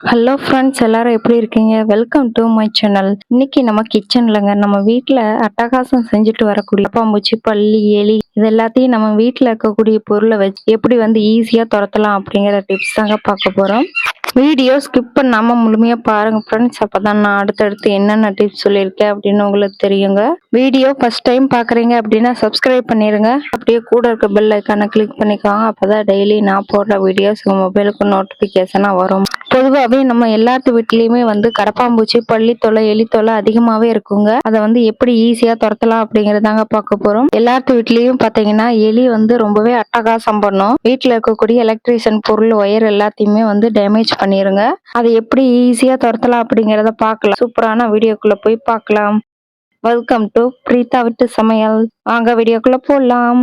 Hello friends எல்லாரும் எப்படி இருக்கீங்க? வெல்கம் டு மை சேனல் இன்னைக்கு நம்ம கிச்சன்லங்க நம்ம வீட்டில் அட்டகாசம் செஞ்சுட்டு வரக்கூடிய பாம்பூச்சி பள்ளி எலி இது எல்லாத்தையும் நம்ம வீட்டில் இருக்கக்கூடிய பொருளை வச்சு எப்படி வந்து ஈஸியாக துரத்தலாம் அப்படிங்கிற டிப்ஸ் தாங்க பார்க்க போகிறோம் வீடியோ ஸ்கிப் பண்ணாம முழுமையாக பாருங்க ஃப்ரெண்ட்ஸ் அப்பதான் நான் அடுத்தடுத்து என்னென்ன டிப்ஸ் சொல்லியிருக்கேன் அப்படின்னு உங்களுக்கு தெரியுங்க. வீடியோ ஃபர்ஸ்ட் டைம் பாக்குறீங்க அப்படின்னா சப்ஸ்கிரைப் பண்ணிருங்க. அப்படியே கூட இருக்க பெல் ஐக்கானை கிளிக் பண்ணிக்கோங்க. அப்பதான் டெய்லி நான் போடுற வீடியோஸ் உங்கள் மொபைலுக்கு நோட்டிஃபிகேஷனாக வரும். பொதுவாகவே நம்ம எல்லாத்து வீட்லேயுமே வந்து கடப்பாம்பூச்சி பள்ளி தொலை அதிகமாகவே இருக்குங்க. அதை வந்து எப்படி ஈஸியாக துரத்தலாம் அப்படிங்கிறதாங்க பார்க்க போகிறோம் எல்லாத்து வீட்லேயும் பார்த்தீங்கன்னா எலி வந்து ரொம்பவே அட்டகாசம் பண்ணும். வீட்டில் இருக்கக்கூடிய எலக்ட்ரிஷியன் பொருள் ஒயர் எல்லாத்தையுமே வந்து டேமேஜ் பண்ணிடுங்க அதை எப்படி ஈஸியாக துரத்தலாம் அப்படிங்கிறத பார்க்கலாம். சூப்பரான வீடியோக்குள்ளே போய் பார்க்கலாம். வெல்கம் டு பிரீதா விட்டு சமையல். வாங்க வீடியோக்குள்ளே போடலாம்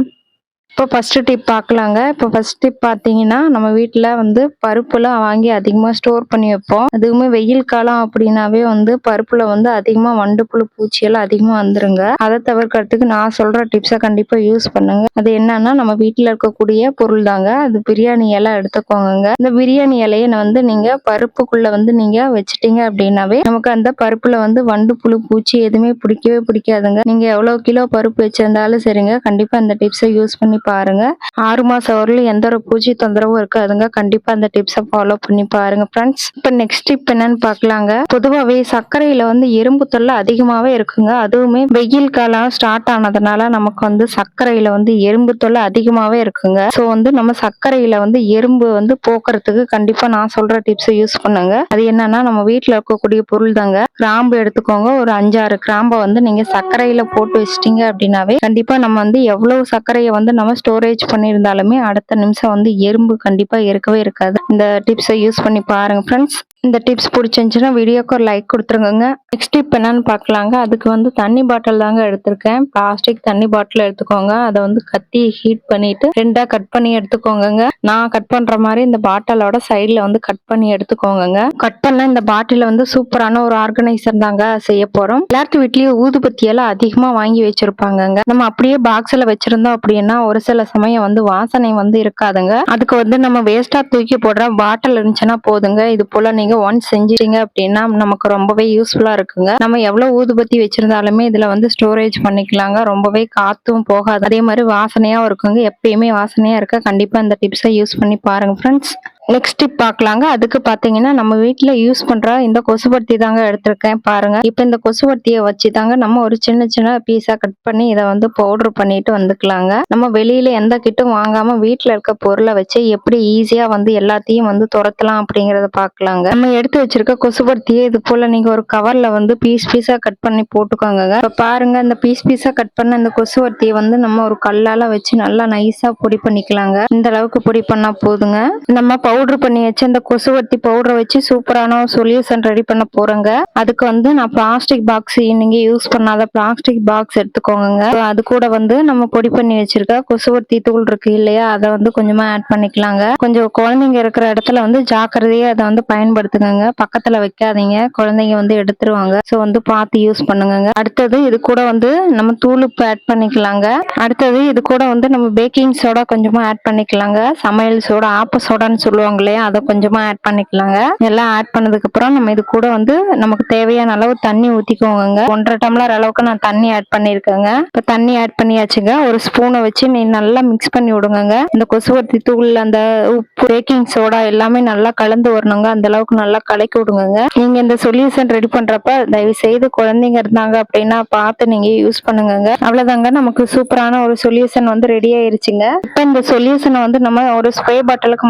இப்போ ஃபஸ்ட்டு டிப் பார்க்கலாங்க இப்போ ஃபர்ஸ்ட் டிப் பார்த்தீங்கன்னா நம்ம வீட்டில் வந்து பருப்புலாம் வாங்கி அதிகமாக ஸ்டோர் பண்ணி வைப்போம். அதுவுமே வெயில் காலம் அப்படின்னாவே வந்து பருப்பில் வந்து அதிகமாக வண்டு புழு பூச்சியெல்லாம் அதிகமாக வந்துருங்க. அதை தவிர்க்கிறதுக்கு நான் சொல்கிற டிப்ஸை கண்டிப்பாக யூஸ் பண்ணுங்க. அது என்னன்னா நம்ம வீட்டில் இருக்கக்கூடிய பொருள் தாங்க. அது பிரியாணி இலை எடுத்துக்கோங்க இந்த பிரியாணி இலையை வந்து நீங்கள் பருப்புக்குள்ளே வந்து நீங்கள் வச்சுட்டீங்க அப்படின்னாவே நமக்கு அந்த பருப்பில் வந்து வண்டு புழு பூச்சி எதுவுமே பிடிக்கவே பிடிக்காதுங்க. நீங்கள் எவ்வளோ கிலோ பருப்பு வச்சிருந்தாலும் சரிங்க. கண்டிப்பாக அந்த டிப்ஸை யூஸ் பண்ணி பாருங்க. ஆறு மாசம் வரலும் எந்த ஒரு பூஜை தொந்தரவும் இருக்காதுங்க. கண்டிப்பா அந்த டிப்ஸை ஃபாலோ பண்ணி பாருங்க ஃப்ரெண்ட்ஸ் இப்போ நெக்ஸ்ட் டிப் என்னன்னு பார்க்கலாங்க பொதுவாகவே சர்க்கரையில வந்து எறும்பு தொல்லை அதிகமாகவே இருக்குங்க. அதுவுமே வெயில் காலம் ஸ்டார்ட் ஆனதுனால நமக்கு வந்து சர்க்கரையில வந்து எறும்பு தொல்லை அதிகமாகவே இருக்குங்க. ஸோ வந்து நம்ம சர்க்கரையில வந்து எறும்பு வந்து போக்குறதுக்கு கண்டிப்பா நான் சொல்ற டிப்ஸை யூஸ் பண்ணுங்க. அது என்னன்னா நம்ம வீட்டில் இருக்கக்கூடிய பொருள் தாங்க. கிராம்பு எடுத்துக்கோங்க. ஒரு அஞ்சாறு கிராம்பை வந்து நீங்க சர்க்கரையில போட்டு வச்சிட்டீங்க அப்படின்னாவே கண்டிப்பா நம்ம வந்து எவ்வளவு சர்க்கரையை வந்து நம்ம ஸ்டோரேஜ் பண்ணியிருந்தாலுமே அடுத்த நிமிஷம் வந்து எறும்பு கண்டிப்பாக இருக்கவே இருக்காது. இந்த டிப்ஸை யூஸ் பண்ணி பாருங்க ஃப்ரெண்ட்ஸ் இந்த டிப்ஸ் பிடிச்சிருந்துச்சுன்னா வீடியோக்கு ஒரு லைக் கொடுத்துருங்க நெக்ஸ்ட் டிப் என்னன்னு பார்க்கலாங்க. அதுக்கு வந்து தண்ணி பாட்டில் தாங்க எடுத்திருக்கேன். பிளாஸ்டிக் தண்ணி பாட்டில் எடுத்துக்கோங்க. அதை வந்து கத்தி ஹீட் பண்ணிட்டு ரெண்டா கட் பண்ணி எடுத்துக்கோங்க நான் கட் பண்ற மாதிரி இந்த பாட்டிலோட சைடில் வந்து கட் பண்ணி எடுத்துக்கோங்க கட் பண்ண இந்த பாட்டில வந்து சூப்பரான ஒரு ஆர்கனைசர் தாங்க செய்ய போறோம். எல்லாத்து வீட்லயும் ஊதுபத்தி எல்லாம் அதிகமா வாங்கி வச்சிருப்பாங்கங்க. நம்ம அப்படியே பாக்ஸ்ல வச்சிருந்தோம் அப்படின்னா ஒரு சில சமயம் வந்து வாசனை வந்து இருக்காதுங்க. அதுக்கு வந்து நம்ம வேஸ்டா தூக்கி போடுற பாட்டில் இருந்துச்சுன்னா போதுங்க. இது போல நீங்க ஒன்ஸ் செஞ்சிட்டீங்க அப்படின்னா நமக்கு ரொம்பவே யூஸ்ஃபுல்லா இருக்குங்க. நம்ம எவ்வளவு ஊதுபத்தி வச்சிருந்தாலுமே இதுல வந்து ஸ்டோரேஜ் பண்ணிக்கலாங்க. ரொம்பவே காத்தும் போகாது. அதே மாதிரி வாசனையாவும் இருக்குங்க. எப்பயுமே வாசனையா இருக்க கண்டிப்பா இந்த டிப்ஸை யூஸ் பண்ணி பாருங்க ஃப்ரெண்ட்ஸ் நெக்ஸ்ட் டிப் பார்க்கலாங்க அதுக்கு பார்த்தீங்கன்னா நம்ம வீட்டில் யூஸ் பண்ணுற இந்த கொசுவர்த்தி தாங்க எடுத்திருக்கேன். பாருங்க. இப்போ இந்த கொசுவர்த்தியை வச்சு தாங்க நம்ம ஒரு சின்ன சின்ன பீஸாக கட் பண்ணி இதை வந்து பவுடர் பண்ணிட்டு வந்துக்கலாங்க. நம்ம வெளியில எந்த கிட்டும் வாங்காமல் வீட்டில் இருக்க பொருளை வச்சு எப்படி ஈஸியாக வந்து எல்லாத்தையும் வந்து துரத்தலாம் அப்படிங்கிறத பார்க்கலாங்க நம்ம எடுத்து வச்சிருக்க கொசுவர்த்தியை இது போல் நீங்கள் ஒரு கவரில் வந்து பீஸ் பீஸாக கட் பண்ணி போட்டுக்கோங்க. இப்போ பாருங்க இந்த பீஸ் பீஸாக கட் பண்ண இந்த கொசுவர்த்தியை வந்து நம்ம ஒரு கல்லால் வச்சு நல்லா நைஸாக பொடி பண்ணிக்கலாங்க. இந்த அளவுக்கு பொடி பண்ணால் போதுங்க. நம்ம பவுடர் பண்ணி வச்சு அந்த கொசுவர்த்தி பவுடரை வச்சு சூப்பரான ஒரு சொல்யூஷன் ரெடி பண்ண போறேங்க. அதுக்கு வந்து நான் பிளாஸ்டிக் பாக்ஸ் நீங்க யூஸ் பண்ணாத பிளாஸ்டிக் பாக்ஸ் எடுத்துக்கோங்க அது கூட வந்து நம்ம பொடி பண்ணி வச்சிருக்க கொசுவர்த்தி தூள் இருக்கு இல்லையா அதை வந்து கொஞ்சமா ஆட் பண்ணிக்கலாங்க. கொஞ்சம் குழந்தைங்க இருக்கிற இடத்துல வந்து ஜாக்கிரதையா அதை வந்து பயன்படுத்துங்க பக்கத்துல வைக்காதீங்க. குழந்தைங்க வந்து எடுத்துருவாங்க. ஸோ வந்து பார்த்து யூஸ் பண்ணுங்க அடுத்தது இது கூட வந்து நம்ம தூள் உப்பு ஆட் பண்ணிக்கலாங்க. அடுத்தது இது கூட வந்து நம்ம பேக்கிங் சோடா கொஞ்சமா ஆட் பண்ணிக்கலாங்க. சமையல் சோடா ஆப்ப சோடான்னு சொல்லுவாங்க. இல்லையா அதை கொஞ்சமா ஆட் பண்ணிக்கலாங்க. எல்லாம் ஆட் பண்ணதுக்கு அப்புறம் நம்ம இது கூட வந்து நமக்கு தேவையான அளவு தண்ணி ஊத்திக்கோங்க ஒன்றரை டம்ளர் அளவுக்கு நான் தண்ணி ஆட் பண்ணிருக்கேங்க இப்போ தண்ணி ஆட் பண்ணியாச்சுங்க. ஒரு ஸ்பூனை வச்சு நீ நல்லா மிக்ஸ் பண்ணி விடுங்க இந்த கொசுவர்த்தி தூள் அந்த உப்பு பேக்கிங் சோடா எல்லாமே நல்லா கலந்து வரணுங்க. அந்த அளவுக்கு நல்லா கலக்கி விடுங்க நீங்க இந்த சொல்யூஷன் ரெடி பண்றப்ப தயவு செய்து குழந்தைங்க இருந்தாங்க அப்படின்னா பார்த்து நீங்க யூஸ் பண்ணுங்க அவ்வளவுதாங்க. நமக்கு சூப்பரான ஒரு சொல்யூஷன் வந்து ரெடி ஆயிருச்சுங்க. இப்போ இந்த சொல்யூஷனை வந்து நம்ம ஒரு ஸ்ப்ரே பாட்டிலுக்கு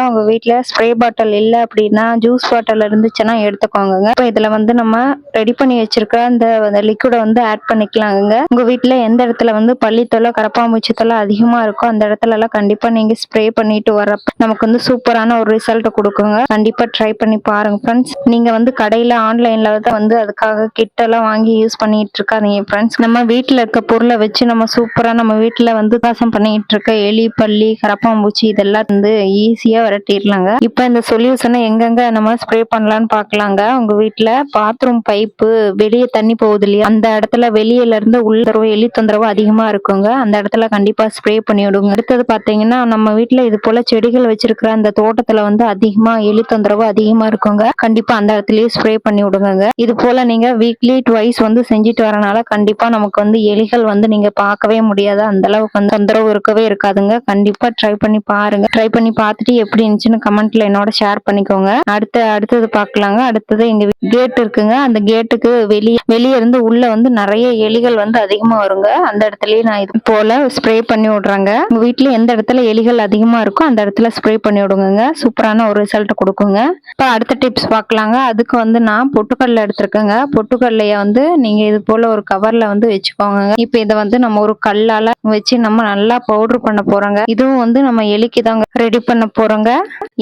மாத்திக்கலாங்க உங்க வீட்ல ஸ்ப்ரே பாட்டில் இல்ல அப்படின்னா ஜூஸ் பாட்டில் இருந்துச்சுன்னா எடுத்துக்கோங்க இப்போ இதுல வந்து நம்ம ரெடி பண்ணி வச்சிருக்க அந்த லிக்விடை வந்து ஆட் பண்ணிக்கலாங்க உங்க வீட்டில் எந்த இடத்துல வந்து பள்ளித்தொலை கரப்பாம்பூச்சி தொலை அதிகமா இருக்கோ அந்த இடத்துல எல்லாம் கண்டிப்பா நீங்க ஸ்ப்ரே பண்ணிட்டு வரப்ப நமக்கு வந்து சூப்பரான ஒரு ரிசல்ட் கொடுக்குங்க. கண்டிப்பா ட்ரை பண்ணி பாருங்க ஃப்ரெண்ட்ஸ் நீங்க வந்து கடையில ஆன்லைன்ல தான் வந்து அதுக்காக கிட்டெல்லாம் வாங்கி யூஸ் பண்ணிட்டு இருக்காதீங்க ஃப்ரெண்ட்ஸ் நம்ம வீட்டில் இருக்க பொருளை வச்சு நம்ம சூப்பரா நம்ம வீட்டில் வந்து காசம் பண்ணிட்டு இருக்க எலி பள்ளி கரப்பாம்பூச்சி இதெல்லாம் வந்து ஈஸியா விரட்டிடலாங்க இப்போ இந்த சொல்யூஷனை எங்கெங்க நம்ம ஸ்ப்ரே பண்ணலான்னு பார்க்கலாங்க உங்க வீட்டில் பாத்ரூம் பைப்பு வெளியே தண்ணி போகுது இல்லையா? அந்த இடத்துல வெளியில இருந்து உள்ள தொந்தரவு, எலி தொந்தரவு அதிகமா இருக்குங்க. அந்த இடத்துல கண்டிப்பா ஸ்ப்ரே பண்ணி விடுங்க அடுத்தது பாத்தீங்கன்னா நம்ம வீட்டில் இது போல செடிகள் வச்சிருக்கிற அந்த தோட்டத்துல வந்து அதிகமா எலி தொந்தரவு அதிகமா இருக்குங்க. கண்டிப்பா அந்த இடத்துலயே ஸ்ப்ரே பண்ணி விடுங்க இது போல நீங்க வீக்லி ட்வைஸ் வந்து செஞ்சுட்டு வரனால கண்டிப்பா நமக்கு வந்து எலிகள் வந்து நீங்க பார்க்கவே முடியாது. அந்த அளவுக்கு வந்து தொந்தரவு இருக்கவே இருக்காதுங்க. கண்டிப்பா ட்ரை பண்ணி பாருங்க. ட்ரை பண்ணி பார்த்துட்டு எப்படி இருந்துச்சுன்னு கமெண்ட்ல என்னோட ஷேர் பண்ணிக்கோங்க. அடுத்த அடுத்தது பார்க்கலாங்க. அடுத்தது இங்க கேட் இருக்குங்க. அந்த கேட்டுக்கு வெளியே வெளியே இருந்து உள்ள வந்து நிறைய எலிகள் வந்து அதிகமா வருங்க. அந்த இடத்துலயே நான் இது போல ஸ்ப்ரே பண்ணி விடுறாங்க. உங்க வீட்டுல எந்த இடத்துல எலிகள் அதிகமா இருக்கோ அந்த இடத்துல ஸ்ப்ரே பண்ணி விடுங்க சூப்பரான ஒரு ரிசல்ட் கொடுக்குங்க. இப்போ அடுத்த டிப்ஸ் பார்க்கலாங்க. அதுக்கு வந்து நான் பொட்டுக்கடலை எடுத்திருக்கேங்க. பொட்டுக்கடலைய வந்து நீங்க இது போல ஒரு கவர்ல வந்து வச்சுக்கோங்க இப்போ இதை வந்து நம்ம ஒரு கல்லால வச்சு நம்ம நல்லா பவுடர் பண்ண போறோங்க. இதுவும் வந்து நம்ம எலிக்கு தாங்க ரெடி பண்ண போறோங்க.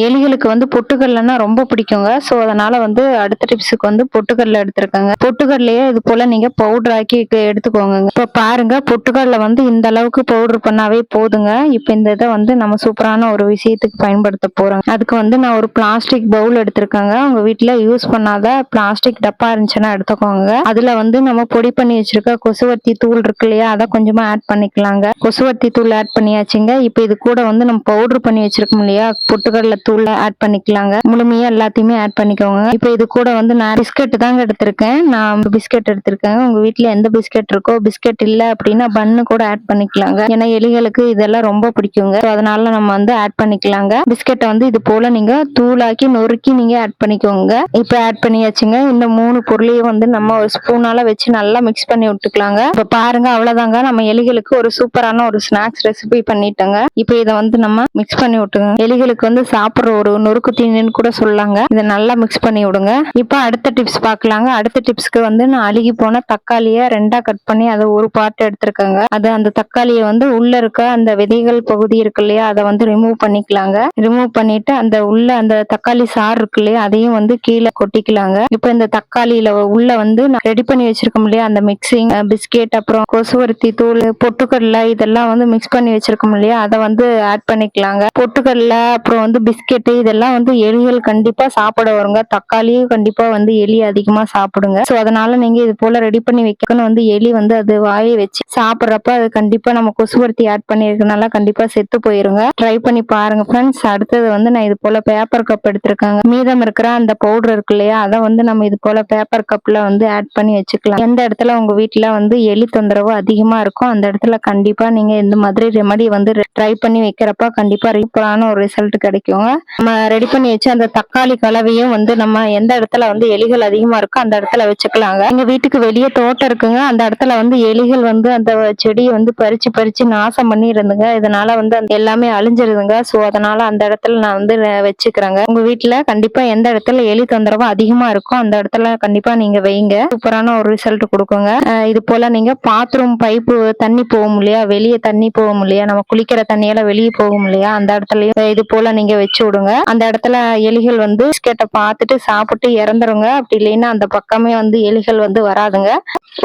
எலிகளுக்கு வந்து பொட்டுக்கடலைன்னா ரொம்ப பிடிக்குங்க. ஸோ அதனால் வந்து அடுத்த டிப்ஸுக்கு வந்து பொட்டுக்கடலை எடுத்துருக்கேங்க. பொட்டுக்கடலையே இது போல் நீங்கள் பவுடர் ஆக்கி எடுத்துக்கோங்க இப்போ பாருங்கள் பொட்டுக்கடலை வந்து இந்த அளவுக்கு பவுடர் பண்ணாவே போதுங்க. இப்போ இந்த இதை வந்து நம்ம சூப்பரான ஒரு விஷயத்துக்கு பயன்படுத்த போகிறோம் அதுக்கு வந்து நான் ஒரு பிளாஸ்டிக் பவுல் எடுத்திருக்கேங்க. உங்கள் வீட்டில் யூஸ் பண்ணாத பிளாஸ்டிக் டப்பா இருந்துச்சுன்னா எடுத்துக்கோங்க. அதில் வந்து நம்ம பொடி பண்ணி வச்சிருக்க கொசுவர்த்தி தூள் இருக்கு இல்லையா அதை கொஞ்சமாக ஆட் பண்ணிக்கலாங்க. கொசுவர்த்தி தூள் ஆட் பண்ணியாச்சுங்க. இப்போ இது கூட வந்து நம்ம பவுடர் பண்ணி வச்சிருக்கோம் இல்லையா பொட்டுக்கடலை தூள் ஆட் பண்ணிக்கலாங்க. முழுமையா எல்லாத்தையுமே ஆட் பண்ணிக்கோங்க. இப்போ இது கூட வந்து நான் பிஸ்கெட் தாங்க எடுத்திருக்கேன். நான் பிஸ்கெட் எடுத்திருக்கேன் உங்க வீட்டுல எந்த பிஸ்கெட் இருக்கோ பிஸ்கெட் இல்ல அப்படின்னா பன்னு கூட ஆட் பண்ணிக்கலாங்க. ஏன்னா எலிகளுக்கு இதெல்லாம் ரொம்ப பிடிக்குங்க. அதனால நம்ம வந்து ஆட் பண்ணிக்கலாங்க. பிஸ்கெட்டை வந்து இது போல நீங்க தூளாக்கி நொறுக்கி நீங்க ஆட் பண்ணிக்கோங்க. இப்போ ஆட் பண்ணியாச்சுங்க. இந்த மூணு பொருளையும் வந்து நம்ம ஒரு ஸ்பூனால வச்சு நல்லா மிக்ஸ் பண்ணி விட்டுக்கலாங்க. இப்போ பாருங்க அவ்வளவுதாங்க. நம்ம எலிகளுக்கு ஒரு சூப்பரான ஒரு ஸ்நாக்ஸ் ரெசிபி பண்ணிட்டோங்க. இப்போ இதை வந்து நம்ம மிக்ஸ் பண்ணி விட்டுங்க எலிகளுக்கு வந்து சாப்பிட்ற ஒரு நொறுக்கு தீனின்னு கூட சொல்லலாங்க இதை நல்லா மிக்ஸ் பண்ணி விடுங்க. இப்போ அடுத்த டிப்ஸ் பார்க்கலாங்க. அடுத்த டிப்ஸ்க்கு வந்து நான் அழுகி போன தக்காளியை ரெண்டா கட் பண்ணி அதை ஒரு பார்ட் எடுத்துருக்கேங்க. அது அந்த தக்காளியை வந்து உள்ள இருக்க அந்த விதைகள் பகுதி இருக்கு இல்லையா அதை வந்து ரிமூவ் பண்ணிக்கலாங்க. ரிமூவ் பண்ணிட்டு அந்த உள்ள அந்த தக்காளி சாறு இருக்கு இல்லையா அதையும் வந்து கீழே கொட்டிக்கலாங்க. இப்போ இந்த தக்காளியில உள்ள வந்து நான் ரெடி பண்ணி வச்சிருக்கோம் இல்லையா அந்த மிக்சிங் பிஸ்கெட் அப்புறம் கொசுவர்த்தி தூள் பொட்டுக்கடலை இதெல்லாம் வந்து மிக்ஸ் பண்ணி வச்சிருக்கோம் இல்லையா அதை வந்து ஆட் பண்ணிக்கலாங்க. பொட்டுக்கடலை அப்புறம் வந்து பிஸ்கெட்டு இதெல்லாம் வந்து எலிகள் கண்டிப்பா சாப்பிட வருங்க. தக்காளியும் கண்டிப்பா வந்து எலி அதிகமா சாப்பிடுங்க. ஸோ அதனால நீங்க இது போல ரெடி பண்ணி வைக்கணும். வந்து எலி வந்து அது வாயை வச்சு சாப்பிட்றப்ப அது கண்டிப்பா நம்ம கொசுவர்த்தி ஆட் பண்ணிருக்கனால கண்டிப்பா செத்து போயிருங்க. ட்ரை பண்ணி பாருங்க ஃப்ரெண்ட்ஸ் அடுத்தது வந்து நான் இது போல பேப்பர் கப் எடுத்திருக்காங்க. மீதம் இருக்கிற அந்த பவுடர் இருக்கு இல்லையா அதை வந்து நம்ம இது போல பேப்பர் கப்ல வந்து ஆட் பண்ணி வச்சுக்கலாம். எந்த இடத்துல உங்க வீட்டுல வந்து எலி தொந்தரவு அதிகமா இருக்கும் அந்த இடத்துல கண்டிப்பா நீங்க இந்த மாதிரி ரெமடி வந்து ட்ரை பண்ணி வைக்கிறப்ப கண்டிப்பா ரீப்பரான ஒரு ரிசல்ட் கிடைக்கும். நம்ம ரெடி பண்ணி வச்சு அந்த தக்காளி கலவையும் வந்து நம்ம எந்த இடத்துல வந்து எலிகள் அதிகமா இருக்கோ அந்த இடத்துல வச்சுக்கலாங்க. எங்க வீட்டுக்கு வெளியே தோட்டம் இருக்குங்க. அந்த இடத்துல வந்து எலிகள் வந்து அந்த செடியை வந்து பறிச்சு பறிச்சு நாசம் பண்ணிருந்துங்க இதனால வந்து அந்த எல்லாமே அழிஞ்சிருதுங்க. ஸோ அதனால அந்த இடத்துல நான் வந்து வச்சுக்கிறேங்க. உங்க வீட்டுல கண்டிப்பா எந்த இடத்துல எலி தொந்தரவு அதிகமா இருக்கோ அந்த இடத்துல கண்டிப்பா நீங்க வைங்க. சூப்பரான ஒரு ரிசல்ட் கொடுக்குங்க. இது போல நீங்க பாத்ரூம் பைப்பு தண்ணி போகும் இல்லையா? வெளியே தண்ணி போகும் இல்லையா? நம்ம குளிக்கிற தண்ணியெல்லாம் வெளியே போகும் இல்லையா? அந்த இடத்துலயும் இது போல நீங்க வச்சு விடுங்க. அந்த இடத்துல எலிகள் வந்து பிஸ்கெட்டை பார்த்துட்டு சாப்பிட்டு இறந்துருங்க. அப்படி இல்லைன்னா அந்த பக்கமே வந்து எலிகள் வந்து வராதுங்க.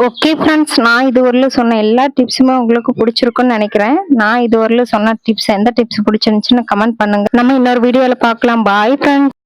ஓகே ஃப்ரெண்ட்ஸ் நான் இதுவரையிலும் சொன்ன எல்லா டிப்ஸுமே உங்களுக்கு பிடிச்சிருக்குன்னு நினைக்கிறேன். நான் இதுவரையிலும் சொன்ன டிப்ஸ் எந்த டிப்ஸ் பிடிச்சிருந்துச்சுன்னு கமெண்ட் பண்ணுங்க. நம்ம இன்னொரு வீடியோவில் பார்க்கலாம். Bye friends